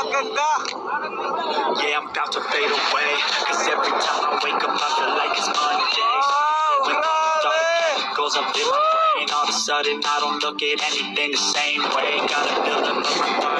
Yeah, I'm about to fade away. Cause every time I wake up, I feel like it's Monday. All the chemicals up in my brain, all of a sudden I don't look at anything the same way. Got a building up my thoughts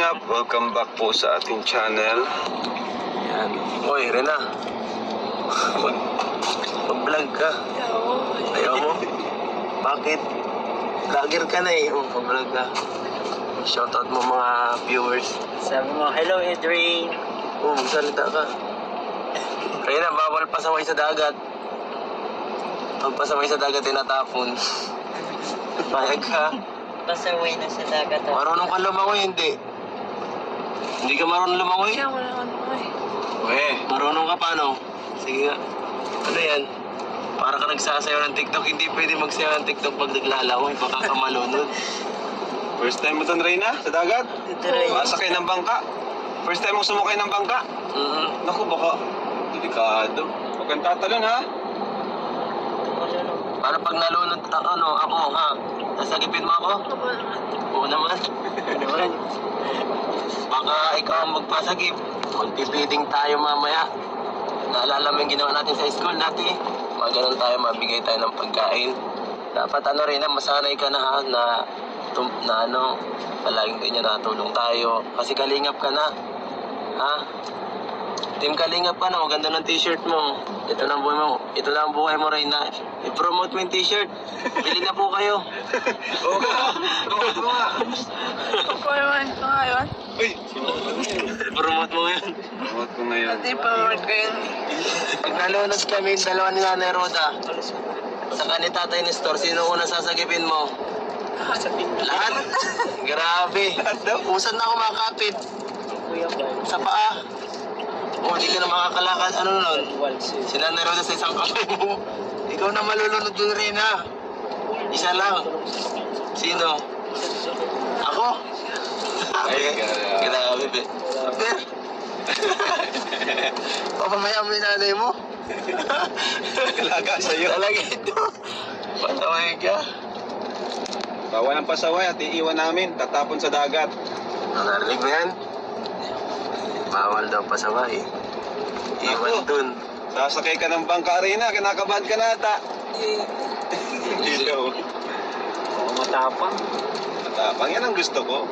mga kalingap. Welcome back po sa ating channel. Yan. Hoy, Rena. Mag, mag-vlog ka. Ayaw mo? Bakit? Vlogger ka na eh. Oh, mag-vlog ka. Shoutout mo mga viewers. Sabi mo, hello Adrian. Oh, magsalita ka. Rena, bawal pasaway sa dagat. Pag pasaway sa dagat, tinatapon. Payag ka. Pasaway na sa dagat. oh. Marunong ka lumangoy, hindi. Hindi ka marunong lumangoy? Siya, wala ka naman eh. Marunong ka paano? Sige nga. Ano yan? Para ka nagsasayaw ng TikTok, hindi pwede magsayaw ng TikTok pag naglalangoy, baka ka malunod. First time mo doon, Reyna, sa dagat? Tutuloy. Masakay ng bangka. First time mo sumakay ng bangka? Mm Naku, baka delikado. Huwag kang tatalon, ha? Para pag nalunod, ano, ako, ha? Sasagipin mo ako? Oo naman. Oo naman. Baka ikaw ang magpasagip. Magpipiding tayo mamaya. Naalala mo yung ginawa natin sa school dati? Mga ganun tayo, mabigay tayo ng pagkain. Dapat ano rin na, masanay ka na ha, na, tum, na ano, palaging ganyan natulong tayo. Kasi kalingap ka na. Ha? Team Kalingap ka na, maganda ng t-shirt mo. Ito na ang buhay mo. Ito na ang buhay mo, Reyna. I-promote mo yung t-shirt. Bili na po kayo. Oo nga. Oo nga. Kumain ko ngayon. I-promote mo yun. Promote ko ngayon. Hindi work ko yun. Pag nalunod kami, yung dalawa ni Nanay Roda, saka ni Tatay Nestor, sino una sasagipin mo? Lahat? Grabe. Usan na ako makakapit. Sa paa. O, hindi ka na makakalakad. Ano nun? Si Nanay Roda sa isang kamay mo. Ikaw na malulunod dun rin ha. Isa lang. Sino? Ako? Ay, grabe. be. Per. Papamaya mo yung nanay mo. Talaga sa'yo. Talaga ito. Pataway ka. Bawal ang pasaway at iiwan namin, tatapon sa dagat. Narinig mo yan? Bawal daw pasaway. Iwan Ako. dun. Sasakay ka ng bangka arena, kinakabahan ka na ata. Hello. Oo, matapang. Matapang yan ang gusto ko.